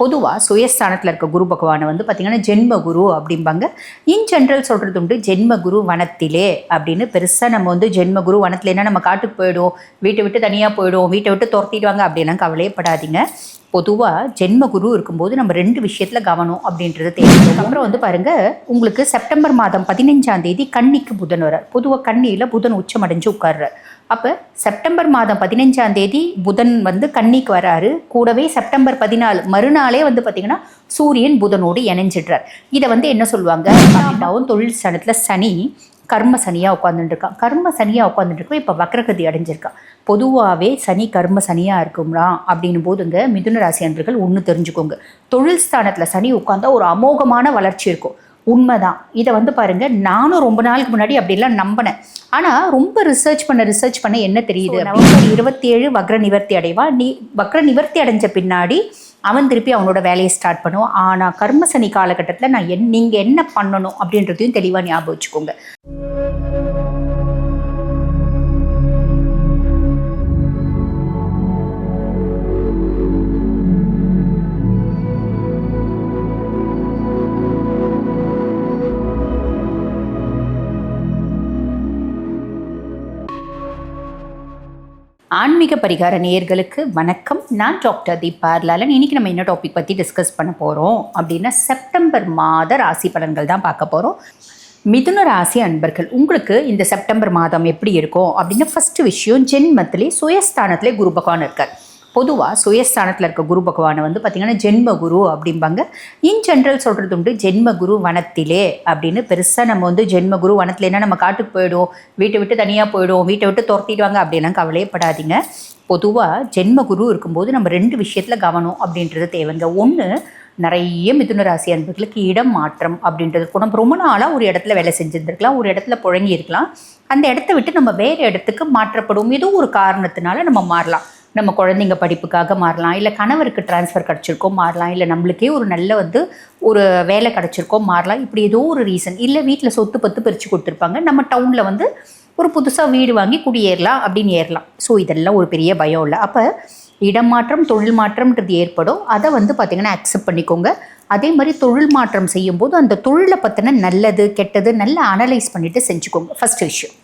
பொதுவாக சுயஸ்தானத்தில் இருக்க குரு பகவானை வந்து பார்த்திங்கன்னா ஜென்ம குரு அப்படிம்பாங்க. இன் ஜென்ரல் சொல்கிறது உண்டு ஜென்ம குரு வனத்திலே அப்படின்னு பெருசாக நம்ம வந்து ஜென்ம குரு வனத்திலேனா நம்ம காட்டுக்கு போயிடுவோம் வீட்டை விட்டு தனியாக போயிடுவோம் வீட்டை விட்டு துரத்திடுவாங்க அப்படிலாம் கவலையப்படாதீங்க பொதுவாக ஜென்ம குரு இருக்கும்போது நம்ம ரெண்டு விஷயத்தில் கவனம் அப்படின்றது தேவை. அப்புறம் வந்து பாருங்க உங்களுக்கு செப்டம்பர் மாதம் பதினஞ்சாம் தேதி கன்னிக்கு புதன் வர பொதுவாக கன்னியில் புதன் உச்சமடைஞ்சு உட்கார்றார். அப்போ செப்டம்பர் மாதம் பதினஞ்சாம் தேதி புதன் வந்து கன்னிக்கு வராரு. கூடவே செப்டம்பர் பதினாலு மறுநாளே வந்து பார்த்திங்கன்னா சூரியன் புதனோடு இணைஞ்சிடுறார். இதை வந்து என்ன சொல்லுவாங்க? தொழில் ஸ்தானத்தில் சனி கர்ம சனியாக உட்காந்துட்டுருக்கான் கர்ம சனியாக உட்காந்துட்டுருக்கோம் இப்போ வக்ரகதி அடைஞ்சிருக்கான். பொதுவாகவே சனி கர்ம சனியாக இருக்கும்னா அப்படின்னும் போதுங்க மிதுன ராசி அன்பர்கள் ஒன்று தெரிஞ்சுக்கோங்க. தொழில் ஸ்தானத்தில் சனி உட்காந்தா ஒரு அமோகமான வளர்ச்சி இருக்கும். உண்மைதான். இதை வந்து பாருங்க நானும் ரொம்ப நாளுக்கு முன்னாடி அப்படிலாம் நம்பினேன். ஆனால் ரொம்ப ரிசர்ச் பண்ண ரிசர்ச் பண்ண என்ன தெரியுது நவம்பர் இருபத்தி ஏழு வக்ர நிவர்த்தி அடைவா. நீ வக்ர நிவர்த்தி அடைஞ்ச பின்னாடி அவன் திருப்பி அவனோட வேலையை ஸ்டார்ட் பண்ணுவான். ஆனால் கர்மசனி காலகட்டத்தில் நான் என் நீங்கள் என்ன பண்ணணும் அப்படின்றதையும் தெளிவாக ஞாபகம் வச்சுக்கோங்க. ஆன்மீக பரிகார நேயர்களுக்கு வணக்கம். நான் டாக்டர் தீபார்லாலன் லாலன் இன்னைக்கு நம்ம என்ன டாபிக் பற்றி டிஸ்கஸ் பண்ண போகிறோம் அப்படின்னா செப்டம்பர் மாத ராசி பலன்கள் தான் பார்க்க போகிறோம் மிதுன ராசி அன்பர்கள் உங்களுக்கு இந்த செப்டம்பர் மாதம் எப்படி இருக்கும் அப்படின்னா ஃபஸ்ட்டு விஷயம் ஜென்மத்திலே சுயஸ்தானத்திலே குரு பகவான் இருக்கார். பொதுவாக சுயஸ்தானத்தில் இருக்க குரு பகவானை வந்து பார்த்திங்கன்னா ஜென்ம குரு அப்படிம்பாங்க. இன் ஜென்ரல் சொல்கிறது உண்டு ஜென்ம குரு வனத்திலே அப்படின்னு. பெருசாக நம்ம வந்து ஜென்ம குரு வனத்திலேனா நம்ம காட்டுக்கு போயிடுவோம் வீட்டை விட்டு தனியாக போயிடுவோம் வீட்டை விட்டு துரத்திடுவாங்க அப்படிலாம் கவலையப்படாதீங்க. பொதுவாக ஜென்ம குரு இருக்கும்போது நம்ம ரெண்டு விஷயத்தில் கவனம் அப்படின்றது தேவைங்க. ஒன்று நிறைய மிதுன ராசி அன்பர்களுக்கு இடம் மாற்றம் அப்படின்றது. கூட நம்ம ரொம்ப நாளாக ஒரு இடத்துல வேலை செஞ்சுருந்துருக்கலாம் ஒரு இடத்துல புழங்கி இருக்கலாம் அந்த இடத்த விட்டு நம்ம வேறு இடத்துக்கு மாற்றப்படும். ஏதோ ஒரு காரணத்தினால நம்ம மாறலாம். நம்ம குழந்தைங்க படிப்புக்காக மாறலாம். இல்லை கணவருக்கு ட்ரான்ஸ்ஃபர் கிடச்சிருக்கோ மாறலாம். இல்லை நம்மளுக்கே ஒரு நல்ல வந்து ஒரு வேலை கிடச்சிருக்கோம் மாறலாம். இப்படி ஏதோ ஒரு ரீசன் இல்லை வீட்டில் சொத்து பத்து பிரித்து கொடுத்துருப்பாங்க. நம்ம டவுனில் வந்து ஒரு புதுசாக வீடு வாங்கி குடியேறலாம் அப்படின்னு ஏறலாம். ஸோ இதெல்லாம் ஒரு பெரிய பயம் இல்லை. அப்போ இடம் மாற்றம் தொழில் மாற்றம்ன்றது ஏற்படும். அதை வந்து பார்த்திங்கன்னா அக்செப்ட் பண்ணிக்கோங்க. அதே மாதிரி தொழில் மாற்றம் செய்யும்போது அந்த தொழிலை பற்றின நல்லது கெட்டது நல்லா அனலைஸ் பண்ணிவிட்டு செஞ்சுக்கோங்க. ஃபஸ்ட் விஷயம்.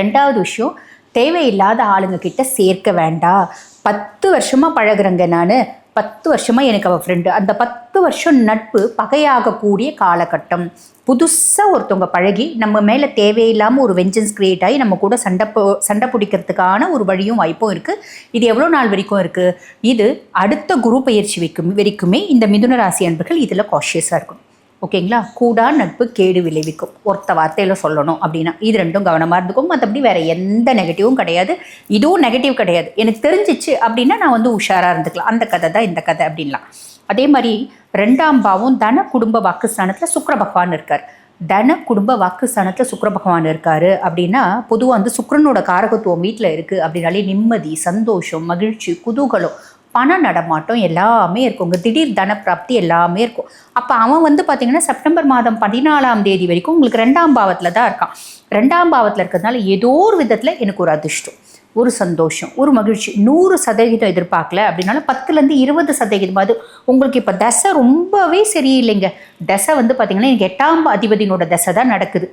ரெண்டாவது விஷயம் தேவையில்லாத ஆளுங்க கிட்ட சேர்க்க வேண்டாம் பத்து வருஷமாக பழகுறேங்க நான். பத்து வருஷமாக எனக்கு அவள் ஃப்ரெண்டு அந்த பத்து வருஷம் நட்பு பகையாகக்கூடிய காலகட்டம். புதுசாக ஒருத்தவங்க பழகி நம்ம மேலே தேவையில்லாமல் ஒரு வெஞ்சன்ஸ் க்ரியேட் ஆகி நம்ம கூட சண்டை போ சண்டை பிடிக்கிறதுக்கான ஒரு வழியும் வாய்ப்பும் இருக்குது இது எவ்வளோ நாள் வரைக்கும் இருக்குது இது அடுத்த குரு பயிற்சி வைக்கும் வரைக்குமே இந்த மிதுன ராசி அன்பர்கள் இதில் காஷியஸாக இருக்கும் ஓகேங்களா? கூடா நட்பு கேடு விளைவிக்கும். ஒருத்த வார்த்தையில் சொல்லணும் அப்படின்னா. இது ரெண்டும் கவனமாக இருந்துக்கும் மற்றபடி வேறு எந்த நெகட்டிவும் கிடையாது. இதுவும் நெகட்டிவ் கிடையாது. எனக்கு தெரிஞ்சிச்சு அப்படின்னா நான் வந்து உஷாராக இருந்துக்கலாம். அந்த கதை தான் இந்த கதை அப்படின்லாம். அதே மாதிரி ரெண்டாம் பாவம் தன குடும்ப வாக்குஸ்தானத்தில் சுக்கர பகவான் இருக்கார். தன குடும்ப வாக்குஸ்தானத்தில் சுக்கர பகவான் இருக்கார் அப்படின்னா பொதுவாக வந்து சுக்கரனோட காரகத்துவம் வீட்டில் இருக்குது அப்படின்னாலே நிம்மதி சந்தோஷம் மகிழ்ச்சி குதூகலம் பண நடமாட்டம் எல்லாமே இருக்கும். உங்கள் திடீர் தன பிராப்தி எல்லாமே இருக்கும். அப்போ அவன் வந்து பார்த்தீங்கன்னா செப்டம்பர் மாதம் பதினாலாம் தேதி வரைக்கும் உங்களுக்கு ரெண்டாம் பாவத்தில் தான் இருக்கான். ரெண்டாம் பாவத்தில் இருக்கிறதுனால ஏதோ ஒரு விதத்தில் எனக்கு ஒரு அதிர்ஷ்டம் ஒரு சந்தோஷம் ஒரு மகிழ்ச்சி. நூறு சதவீதம் எதிர்பார்க்கல அப்படின்னாலும் பத்துலேருந்து இருபது சதவீதமாவது உங்களுக்கு இப்போ தசை ரொம்பவே சரியில்லைங்க. தசை வந்து பார்த்திங்கன்னா எனக்கு எட்டாம் அதிபதியினோட தசை தான் நடக்குது.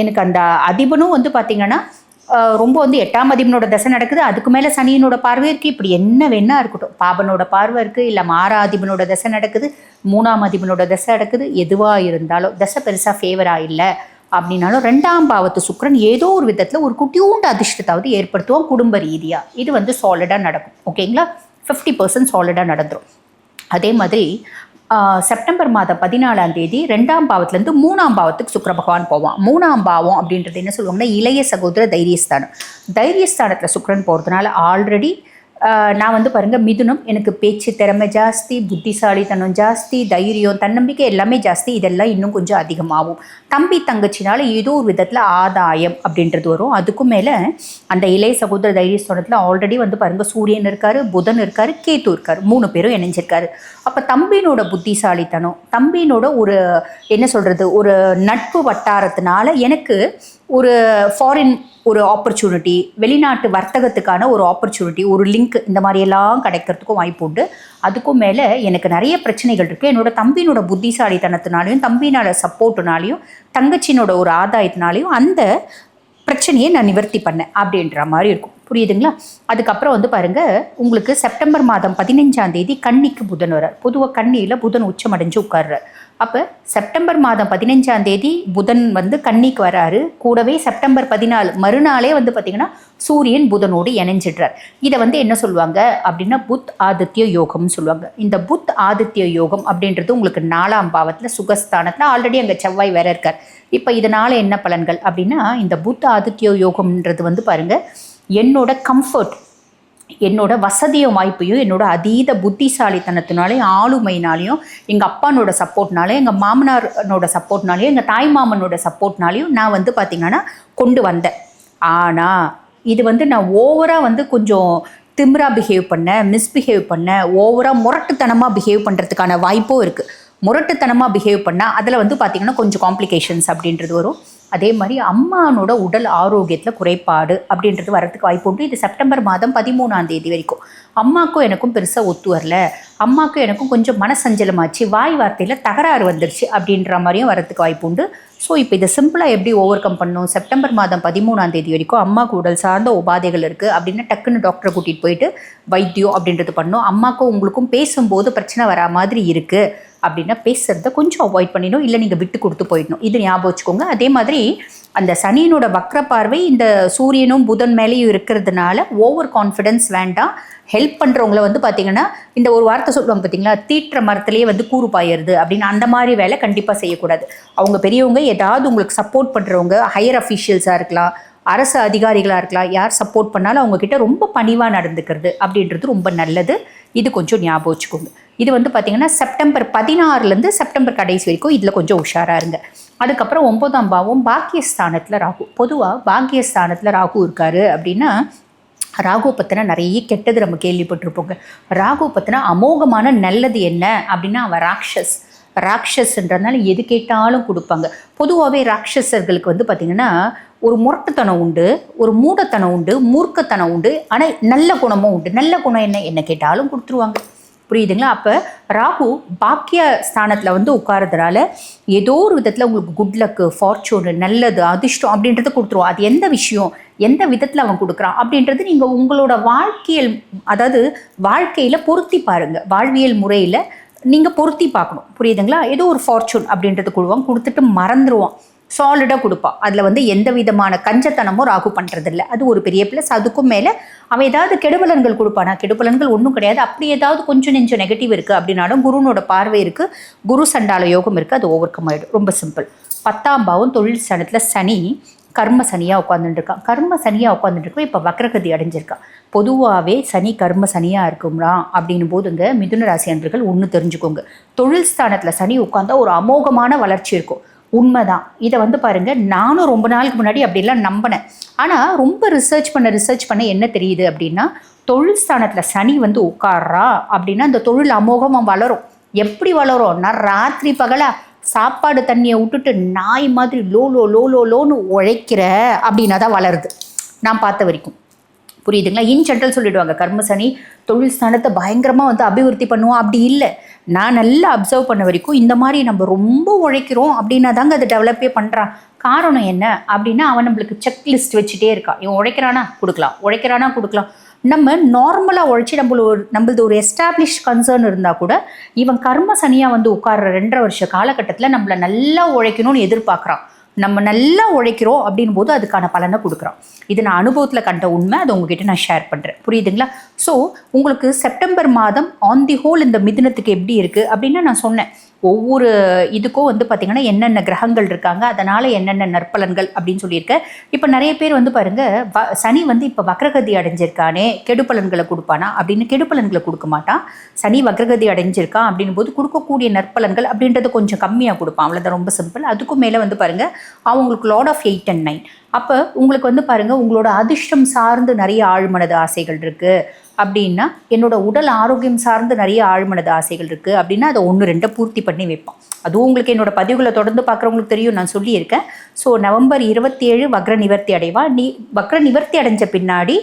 எனக்கு அந்த அதிபனும் வந்து பார்த்திங்கன்னா ரொம்ப வந்து எட்டாம் அதிபனோட தசை நடக்குது. அதுக்கு மேலே சனியினோட பார்வை இருக்குது இப்படி என்ன வேணா இருக்கட்டும். பாபனோட பார்வை இருக்குது இல்லை மாராதிபனோட தசை நடக்குது. மூணாம் அதிபனோட தசை நடக்குது. எதுவாக இருந்தாலும் தசை பெருசாக ஃபேவராக இல்லை அப்படின்னாலும் ரெண்டாம் பாவத்து சுக்கரன் ஏதோ ஒரு விதத்தில் ஒரு குட்டியூண்டு அதிர்ஷ்டத்தாவது ஏற்படுத்துவோம் குடும்ப ரீதியாக இது வந்து சாலிடாக நடக்கும். ஓகேங்களா ஃபிஃப்டி பர்சன்ட் சாலிடாக நடந்துடும் அதே மாதிரி செப்டம்பர் மாதம் பதினாலாம் தேதி ரெண்டாம் பாவத்துலேருந்து மூணாம் பாவத்துக்கு சுக்கிர பகவான் போவான். மூணாம் பாவம் அப்படின்றது என்ன சொல்லுவாங்கன்னா இளைய சகோதர தைரியஸ்தானம். தைரியஸ்தானத்தில் சுக்கரன் போகிறதுனால ஆல்ரெடி நான் வந்து பாருங்கள் மிதுனம் எனக்கு பேச்சு திறமை ஜாஸ்தி புத்திசாலித்தனம் ஜாஸ்தி தைரியம் தன்னம்பிக்கை எல்லாமே ஜாஸ்தி இதெல்லாம் இன்னும் கொஞ்சம் அதிகமாகும். தம்பி தங்கச்சினால ஏதோ ஒரு விதத்தில் ஆதாயம் அப்படின்றது வரும். அதுக்கும் மேலே அந்த இளைய சகோதர தைரிய சோனத்தில் ஆல்ரெடி வந்து பாருங்கள் சூரியன் இருக்கார் புதன் இருக்கார் கேத்து இருக்கார் மூணு பேரும் இணைஞ்சிருக்காரு. அப்போ தம்பினோட புத்திசாலித்தனம் தம்பினோட ஒரு என்ன சொல்கிறது ஒரு நட்பு வட்டாரத்தினால எனக்கு ஒரு ஃபாரின் ஒரு ஆப்பர்ச்சுனிட்டி வெளிநாட்டு வர்த்தகத்துக்கான ஒரு ஆப்பர்ச்சுனிட்டி ஒரு லிங்க் இந்த மாதிரியெல்லாம் கிடைக்கிறதுக்கும் வாய்ப்பு உண்டு. அதுக்கும் மேலே எனக்கு நிறைய பிரச்சனைகள் இருக்குது என்னோட தம்பியினோட புத்திசாலித்தனத்தினாலையும் தம்பினோட சப்போர்ட்டுனாலையும் தங்கச்சினோட ஒரு ஆதாயத்தினாலையும் அந்த பிரச்சனையை நான் நிவர்த்தி பண்ணேன் அப்படின்ற மாதிரி இருக்கும். புரியுதுங்களா? அதுக்கப்புறம் வந்து பாருங்கள் உங்களுக்கு செப்டம்பர் மாதம் பதினஞ்சாம் தேதி கன்னிக்கு புதன் வர பொதுவாக கன்னியில் புதன் உச்சமடைஞ்சு உட்கார்றார். அப்போ செப்டம்பர் மாதம் பதினஞ்சாம் தேதி புதன் வந்து கன்னிக்கு வராரு. கூடவே செப்டம்பர் பதினாலு மறுநாளே வந்து பார்த்திங்கன்னா சூரியன் புதனோடு இணைஞ்சிடுறார். இதை வந்து என்ன சொல்லுவாங்க? அப்படின்னா புத் ஆதித்ய யோகம்னு சொல்லுவாங்க. இந்த புத் ஆதித்ய யோகம் அப்படின்றது உங்களுக்கு நாலாம் பாவத்தில் சுகஸ்தானத்தில் ஆல்ரெடி அங்கே செவ்வாய் வேற இருக்கார். இப்போ இதனால் என்ன பலன்கள்? அப்படின்னா இந்த புத் ஆதித்ய யோகம்ன்றது வந்து பாருங்கள் என்னோட கம்ஃபர்ட் என்னோட வசதியும் வாய்ப்பையும் என்னோட அதீத புத்திசாலித்தனத்தினாலையும் ஆளுமைனாலையும் எங்கள் அப்பானோட சப்போர்ட்னாலையும் எங்கள் மாமனாரோட சப்போர்ட்னாலையும் எங்கள் தாய் மாமனோட சப்போர்ட்னாலையும் நான் வந்து பார்த்திங்கன்னா கொண்டு வந்தேன். ஆனால் இது வந்து நான் ஓவராக வந்து கொஞ்சம் திம்ரா பிஹேவ் பண்ண மிஸ்பிஹேவ் பண்ண ஓவராக முரட்டுத்தனமாக பிஹேவ் பண்ணுறதுக்கான வாய்ப்பும் இருக்குது முரட்டுத்தனமாக பிஹேவ் பண்ணால் அதில் வந்து பார்த்திங்கன்னா கொஞ்சம் காம்ப்ளிகேஷன்ஸ் அப்படின்றது வரும். அதே மாதிரி அம்மானோட உடல் ஆரோக்கியத்தில் குறைபாடு அப்படின்றது வரத்துக்கு வாய்ப்பு உண்டு. இது செப்டம்பர் மாதம் பதிமூணாம் தேதி வரைக்கும். அம்மாக்கும் எனக்கும் பெருசாக ஒத்து வரல. அம்மாக்கும் எனக்கும் கொஞ்சம் மனசஞ்சலமாச்சு. வாய் வார்த்தையில் தகராறு வந்துருச்சு அப்படின்ற மாதிரியும் வரத்துக்கு வாய்ப்பு உண்டு. ஸோ இப்போ இதை சிம்பிளாக எப்படி ஓவர் கம் பண்ணணும்? செப்டம்பர் மாதம் பதிமூணாம் தேதி வரைக்கும் அம்மாவுக்கு உடல் சார்ந்த உபாதைகள் இருக்குது அப்படின்னா டக்குன்னு டாக்டரை கூட்டிகிட்டு போயிட்டு வைத்தியம் அப்படின்றது பண்ணணும் அம்மாக்கும் உங்களுக்கும் பேசும்போது பிரச்சனை வரா மாதிரி இருக்குது அப்படின்னா பேசுகிறத கொஞ்சம் அவாய்ட் பண்ணிடணும். இல்லை நீங்கள் விட்டு கொடுத்து போயிடணும். இது ஞாபகம் வச்சுக்கோங்க. அதே மாதிரி அந்த சனியினோட வக்ர பார்வை இந்த சூரியனும் புதன் மேலேயும் இருக்கிறதுனால ஓவர் கான்ஃபிடென்ஸ் வேண்டாம். ஹெல்ப் பண்ணுறவங்கள வந்து பார்த்தீங்கன்னா இந்த ஒரு வார்த்தை சொல்லுவாங்க பார்த்தீங்களா தீட்டுற மரத்துலேயே வந்து கூறு அப்படின்னு அந்த மாதிரி வேலை கண்டிப்பாக செய்யக்கூடாது. அவங்க பெரியவங்க ஏதாவது உங்களுக்கு சப்போர்ட் பண்ணுறவங்க ஹையர் அஃபீஷியல்ஸாக இருக்கலாம். அரசு அதிகாரிகளாக இருக்கலாம் யார் சப்போர்ட் பண்ணாலும் அவங்கக்கிட்ட ரொம்ப பணிவாக நடந்துக்கிறது அப்படின்றது ரொம்ப நல்லது. இது கொஞ்சம் ஞாபகம் வச்சுக்கோங்க. இது வந்து பார்த்திங்கன்னா செப்டம்பர் பதினாறுலேருந்து செப்டம்பர் கடைசி வரைக்கும் இதில் கொஞ்சம் உஷாராக இருங்க. அதுக்கப்புறம் ஒன்பதாம் பாவம் பாக்கியஸ்தானத்தில் ராகு. பொதுவாக பாக்கியஸ்தானத்தில் ராகு இருக்காரு அப்படின்னா ராகு பற்றின நிறைய கெட்டது நம்ம கேள்விப்பட்டிருப்போங்க. ராகு பற்றின அமோகமான நல்லது என்ன அப்படின்னா அவன் ராக்ஷஸ் ராட்சஸ்ன்றதுனால எது கேட்டாலும் கொடுப்பாங்க. பொதுவாகவே ராட்சஸர்களுக்கு வந்து பார்த்திங்கன்னா ஒரு முரட்டுத்தனம் உண்டு ஒரு மூடத்தனம் உண்டு மூர்க்கத்தனம் உண்டு. ஆனால் நல்ல குணமும் உண்டு. நல்ல குணம் என்ன? என்ன கேட்டாலும் கொடுத்துருவாங்க. புரியுதுங்களா? அப்போ ராகு பாக்கிய ஸ்தானத்தில் வந்து உட்காரதுனால ஏதோ ஒரு விதத்தில் உங்களுக்கு குட் லக்கு ஃபார்ச்சூனு நல்லது அதிர்ஷ்டம் அப்படின்றத கொடுத்துருவோம் அது எந்த விஷயம்? எந்த விதத்தில் அவன் கொடுக்குறான்? அப்படின்றது நீங்கள் உங்களோட வாழ்க்கையல் அதாவது வாழ்க்கையில் பொருத்தி பாருங்கள் வாழ்வியல் முறையில் நீங்கள் பொருத்தி பார்க்கணும். புரியுதுங்களா? ஏதோ ஒரு ஃபார்ச்சூன் அப்படின்றது கொடுவான். கொடுத்துட்டு மறந்துடுவான் சாலிடாக கொடுப்பான் அதில் வந்து எந்த விதமான கஞ்சத்தனமும் ராகு பண்ணுறதில்ல அது ஒரு பெரிய ப்ளஸ் அதுக்கும் மேலே அவன் ஏதாவது கெடுபலன்கள் கொடுப்பானா? கெடுபலன்கள் ஒன்றும் கிடையாது. அப்படி ஏதாவது கொஞ்சம் நெஞ்சம் நெகட்டிவ் இருக்குது அப்படின்னாலும் குருனோட பார்வை இருக்குது குரு சண்டால யோகம் இருக்குது அது ஓவர் கம் ஆகிடும் ரொம்ப சிம்பிள் பத்தாம் பாவம் தொழில் ஸ்தானத்தில் சனி கர்ம சனியாக உட்காந்துட்டுருக்கான் கர்ம சனியாக உட்காந்துட்டுருக்கோம் இப்போ வக்ரகதி அடைஞ்சிருக்கான். பொதுவாகவே சனி கர்ம சனியாக இருக்கும்ரா அப்படின்னும் போதுங்க மிதுன ராசி அன்பர்கள் ஒன்று தெரிஞ்சுக்கோங்க. தொழில் ஸ்தானத்தில் சனி உட்காந்தா ஒரு அமோகமான வளர்ச்சி இருக்கும். உண்மைதான். இதை வந்து பாருங்க நானும் ரொம்ப நாளுக்கு முன்னாடி அப்படிலாம் நம்பினேன். ஆனால் ரொம்ப ரிசர்ச் பண்ண ரிசர்ச் பண்ண என்ன தெரியுது அப்படின்னா தொழில் ஸ்தானத்தில் சனி வந்து உட்கார்றா அப்படின்னா அந்த தொழில் அமோகமாக வளரும். எப்படி வளரும்? நான் ராத்திரி பகலா சாப்பாடு தண்ணியை விட்டுட்டு நாய் மாதிரி லோ லோ லோ லோ லோன்னு உழைக்கிற அப்படின்னா தான் வளருது. நான் பார்த்த வரைக்கும். புரியுதுங்களா? இன் ஜென்ரல் சொல்லிடுவாங்க கர்மசனி தொழில் ஸ்தானத்தை பயங்கரமாக வந்து அபிவிருத்தி பண்ணுவோம் அப்படி இல்லை. நான் நல்லா அப்சர்வ் பண்ண வரைக்கும் இந்த மாதிரி நம்ம ரொம்ப உழைக்கிறோம் அப்படின்னா தாங்க அதை டெவலப்பே பண்ணுறான் காரணம் என்ன? அப்படின்னா அவன் நம்மளுக்கு செக் லிஸ்ட் வச்சுட்டே இருக்கான். இவன் உழைக்கிறானா? கொடுக்கலாம். உழைக்கிறானா? கொடுக்கலாம். நம்ம நார்மலாக உழைச்சி நம்மள ஒரு நம்மளது ஒரு எஸ்டாப்ளிஷ் கன்சர்ன் இருந்தால் கூட இவன் கர்ம சனியாக வந்து உட்கார்ற ரெண்டரை வருஷ காலகட்டத்தில் நம்மளை நல்லா உழைக்கணும்னு எதிர்பார்க்குறான். நம்ம நல்லா உழைக்கிறோம் அப்படின் போது அதுக்கான பலனை கொடுக்குறோம். இது நான் அனுபவத்தில் கண்ட உண்மை அதை உங்ககிட்ட நான் ஷேர் பண்ணுறேன் புரியுதுங்களா? ஸோ உங்களுக்கு செப்டம்பர் மாதம் ஆன் தி ஹோல் இந்த மிதினத்துக்கு எப்படி இருக்குது அப்படின்னு நான் சொன்னேன். ஒவ்வொரு இதுக்கும் வந்து பார்த்திங்கன்னா என்னென்ன கிரகங்கள் இருக்காங்க அதனால் என்னென்ன நற்பலன்கள் அப்படின்னு சொல்லியிருக்கேன் இப்போ நிறைய பேர் வந்து பாருங்கள் வ சனி வந்து இப்போ வக்ரகதி அடைஞ்சிருக்கானே கெடுபலன்களை கொடுப்பானா அப்படின்னு கெடுபலன்களை கொடுக்க மாட்டான். சனி வக்ரகதி அடைஞ்சிருக்கான் அப்படின் போது கொடுக்கக்கூடிய நற்பலன்கள் அப்படின்றது கொஞ்சம் கம்மியாக கொடுப்பான். அவ்வளோதான் ரொம்ப சிம்பிள் அதுக்கும் மேலே வந்து பாருங்கள் அவங்களுக்கு lot of eight and nine அப்போ உங்களுக்கு வந்து பாருங்கள் உங்களோட அதிர்ஷ்டம் சார்ந்து நிறைய ஆழ்மனது ஆசைகள் இருக்குது அப்படின்னா என்னோட உடல் ஆரோக்கியம் சார்ந்து நிறைய ஆழ்மனது ஆசைகள் இருக்குது அப்படின்னா அதை ஒன்று ரெண்டை பூர்த்தி பண்ணி வைப்பான் அதுவும் உங்களுக்கு என்னோட பதிவுகளை தொடர்ந்து பார்க்குறவங்களுக்கு தெரியும் நான் சொல்லியிருக்கேன். ஸோ நவம்பர் இருபத்தி ஏழு வக்ர நிவர்த்தி அடைவா. நீ வக்ர நிவர்த்தி அடைஞ்ச பின்னாடி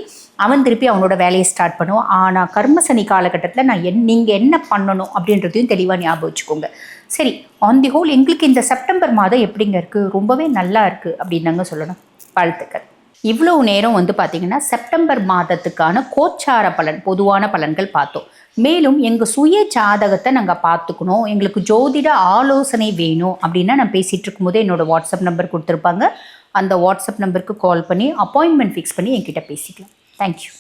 அவன் திருப்பி அவனோட வேலையை ஸ்டார்ட் பண்ணுவான். ஆனால் கர்மசனி காலகட்டத்தில் நான் என் நீங்கள் என்ன பண்ணணும் அப்படின்றதையும் தெளிவாக ஞாபகம் வச்சுக்கோங்க. சரி ஆன் தி ஹோல் எங்களுக்கு இந்த செப்டம்பர் மாதம் எப்படிங்க இருக்குது ரொம்பவே நல்லா இருக்குது அப்படின்னாங்க சொல்லணும். வாழ்த்துக்கள். இவ்வளவு நேரம் வந்து பார்த்தீங்கன்னா செப்டம்பர் மாதத்துக்கான கோச்சார பலன் பொதுவான பலன்கள் பார்த்தோம். மேலும் எங்கள் சுய ஜாதகத்தை நாங்கள் பார்த்துக்கணும் எங்களுக்கு ஜோதிட ஆலோசனை வேணும் அப்படின்னா நான் பேசிகிட்டு இருக்கும்போது என்னோட வாட்ஸ்அப் நம்பர் கொடுத்துருப்பாங்க. அந்த வாட்ஸ்அப் நம்பருக்கு கால் பண்ணி அப்பாயின்மெண்ட் ஃபிக்ஸ் பண்ணி என்கிட்ட பேசிக்கலாம். தேங்க்யூ